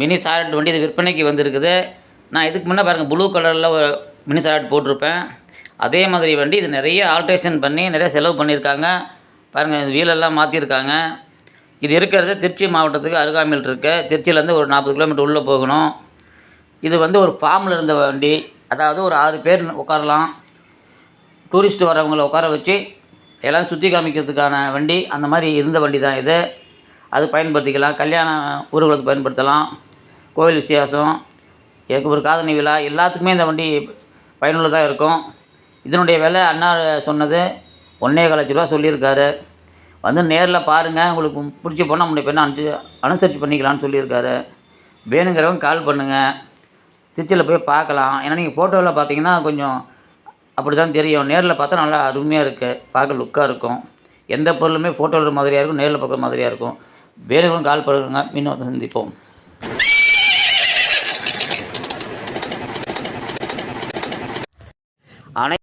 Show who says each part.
Speaker 1: Mini சாரட் வண்டி இது விற்பனைக்கு வந்திருக்குது. நான் இதுக்கு முன்னே பாருங்கள் ப்ளூ கலரில் ஒரு மினி சாரட் போட்டிருப்பேன். அதே மாதிரி வண்டி இது நிறைய ஆல்ட்ரேஷன் பண்ணி நிறைய செலவு பண்ணியிருக்காங்க. பாருங்கள் இது வீலெல்லாம் மாற்றிருக்காங்க இது இருக்கிறது திருச்சி மாவட்டத்துக்கு அருகாமையில் இருக்க. திருச்சியிலேருந்து ஒரு நாற்பது கிலோமீட்டர் உள்ளே போகணும். இது வந்து ஒரு ஃபார்மில் இருந்த வண்டி. அதாவது ஒரு ஆறு பேர் உட்காரலாம். டூரிஸ்ட் வரவங்களை உட்கார வச்சு எல்லாம் சுற்றி காமிக்கிறதுக்கான வண்டி. அந்த மாதிரி இருந்த வண்டி தான் இது. அது பயன்படுத்திக்கலாம். கல்யாண ஊர்வலத்துக்கு பயன்படுத்தலாம். கோவில் விசேஷம் எனக்கு ஒரு காதணி விழா எல்லாத்துக்குமே இந்த வண்டி பயனுள்ளதாக இருக்கும். இதனுடைய விலை அண்ணா சொன்னது ஒன்றே கால் லட்ச ரூபா சொல்லியிருக்காரு. வந்து நேரில் பாருங்கள் உங்களுக்கு பிடிச்சி போனால் நம்முடைய பெண்ணை அனுப்பிச்சு அனுசரித்து பண்ணிக்கலாம்னு சொல்லியிருக்காரு. வேணுங்கிறவங்க கால் பண்ணுங்கள் திருச்சியில் போய் பார்க்கலாம். ஏன்னா நீங்கள் ஃபோட்டோவில் பார்த்தீங்கன்னா கொஞ்சம் அப்படி தான் தெரியும். நேரில் பார்த்தா நல்லா அருமையாக இருக்குது பார்க்க லுக்காக இருக்கும். எந்த பொருளுமே ஃபோட்டோவில் மாதிரியாக இருக்கும். நேரில் பார்க்குற மாதிரியாக இருக்கும். வேலைகளும் கால் பண்ணுங்க மீண்டும் சந்திப்போம். அனை